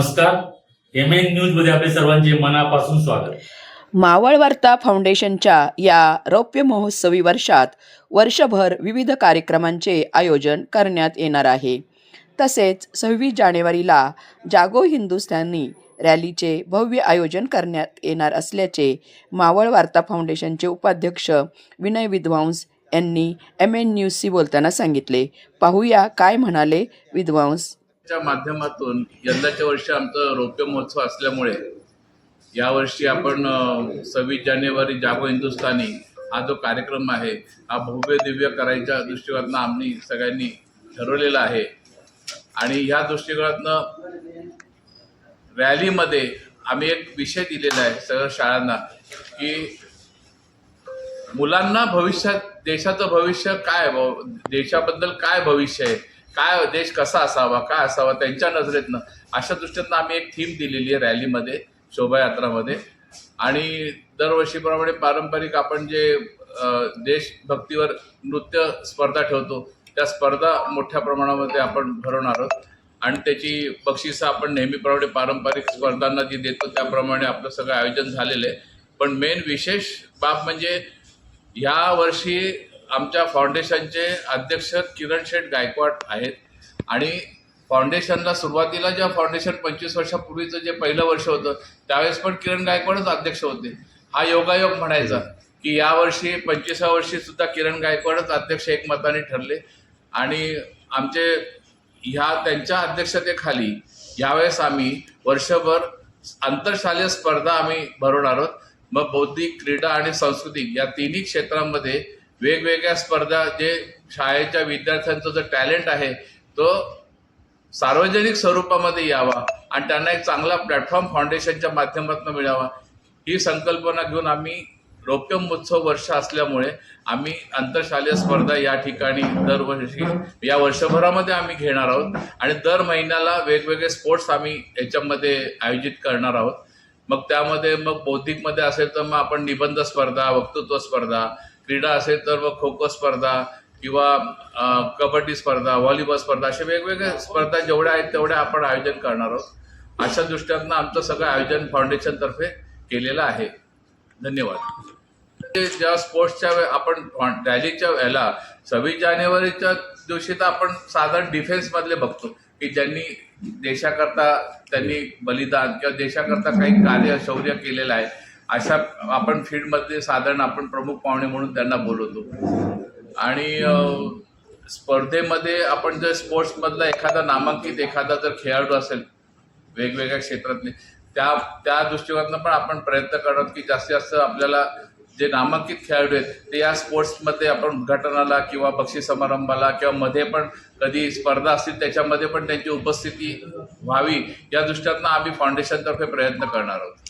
नमस्कार. M N न्यूजमध्ये आपले सर्वांचे मनापासून स्वागत. मावळ वार्ता फाउंडेशनच्या या रौप्य महोत्सवी वर्षात वर्षभर विविध कार्यक्रमांचे आयोजन करण्यात येणार आहे. तसेच सव्वीस जानेवारीला जागो हिंदुस्थानी रॅलीचे भव्य आयोजन करण्यात येणार असल्याचे मावळ वार्ता फाउंडेशनचे उपाध्यक्ष विनय विद्वांस यांनी एम एन न्यूजशी बोलताना सांगितले. पाहूया काय म्हणाले विद्वांस. च्या माध्यमातून यंदाच्या वर्षी आमचं रौप्य महोत्सव असल्यामुळे यावर्षी आपण सव्वीस जानेवारी जागो हिंदुस्थानी हा जो कार्यक्रम आहे हा भव्य दिव्य करायच्या दृष्टिकोनातनं आम्ही सगळ्यांनी ठरवलेला आहे. आणि ह्या दृष्टिकोनातनं रॅलीमध्ये आम्ही एक विषय दिलेला आहे सगळ्या शाळांना की मुलांना भविष्यात देशाचं भविष्य काय देशाबद्दल काय भविष्य आहे? काय देश कसा असावा काय असावा त्यांच्या नजरेतनं. अशा दृष्टीतनं आम्ही एक थीम दिलेली आहे रॅलीमध्ये शोभायात्रामध्ये. आणि दरवर्षीप्रमाणे पारंपरिक आपण जे देशभक्तीवर नृत्य स्पर्धा ठेवतो त्या स्पर्धा मोठ्या प्रमाणामध्ये आपण भरवणार आहोत. आणि त्याची बक्षिसं आपण नेहमीप्रमाणे पारंपरिक स्पर्धांना जी देतो त्याप्रमाणे आपलं सगळं आयोजन झालेलं आहे. पण मेन विशेष बाब म्हणजे ह्या वर्षी आमच्या फाउंडेशनचे अध्यक्ष किरण शेठ गायकवाड आहेत. आणि फाउंडेशनला सुरुवातीला जेव्हा फाउंडेशन पंचवीस वर्षापूर्वीचं जे पहिलं वर्ष होतं त्यावेळेस पण किरण गायकवाडच अध्यक्ष होते. हा योगायोग म्हणायचा की यावर्षी पंचवीसाव्या वर्षीसुद्धा किरण गायकवाडच अध्यक्ष एकमताने ठरले. आणि आमचे ह्या त्यांच्या अध्यक्षतेखाली यावेळेस आम्ही वर्षभर आंतरशालेय स्पर्धा आम्ही भरवणार आहोत. मग बौद्धिक क्रीडा आणि सांस्कृतिक या तिन्ही क्षेत्रांमध्ये वेगवेगळ्या स्पर्धा जे शाळेच्या विद्यार्थ्यांचं जो टॅलेंट आहे तो सार्वजनिक स्वरूपामध्ये यावा आणि त्यांना एक चांगला प्लॅटफॉर्म फाउंडेशनच्या माध्यमातून मिळावा. ही संकल्पना घेऊन आम्ही रौप्य महोत्सव वर्ष असल्यामुळे आम्ही आंतरशालेय स्पर्धा या ठिकाणी दरवर्षी या वर्षभरामध्ये आम्ही घेणार आहोत. आणि दर महिन्याला वेगवेगळे स्पोर्ट्स आम्ही याच्यामध्ये आयोजित करणार आहोत. मग त्यामध्ये मग बौद्धिकमध्ये असेल तर मग आपण निबंध स्पर्धा वक्तृत्व स्पर्धा क्रीडा असेल तर मग खो खो स्पर्धा किंवा कबड्डी स्पर्धा व्हॉलीबॉल स्पर्धा अशा वेगवेगळ्या स्पर्धा जेवढ्या आहेत तेवढ्या आपण आयोजन करणार आहोत. अशा दृष्ट्यातनं आमचं सगळं आयोजन फाउंडेशनतर्फे केलेलं आहे. धन्यवाद. म्हणजे ते जेव्हा स्पोर्ट्सच्या आपण रॅलीच्या वेळेला सव्वीस जानेवारीच्या दिवशी तर आपण साधारण डिफेन्समधले बघतो की ज्यांनी देशाकरता त्यांनी बलिदान किंवा देशाकरता काही कार्य शौर्य केलेलं आहे. अशा आपण फील्डमध्ये साधारण आपण प्रमुख पाहुणे म्हणून त्यांना बोलवतो. आणि स्पर्धेमध्ये आपण जर स्पोर्ट्समधला एखादा नामांकित एखादा जर खेळाडू असेल वेगवेगळ्या क्षेत्रातले त्या त्या दृष्टिकोनातनं पण आपण प्रयत्न करत की जास्तीत जास्त आपल्याला जे नामांकित खेळाडू आहेत ते या स्पोर्ट्समध्ये आपण उद्घाटनाला किंवा बक्षीस समारंभाला किंवा मध्ये पण कधी स्पर्धा असतील त्याच्यामध्ये पण त्यांची उपस्थिती व्हावी या दृष्टीतनं आम्ही फाउंडेशनतर्फे प्रयत्न करणार आहोत.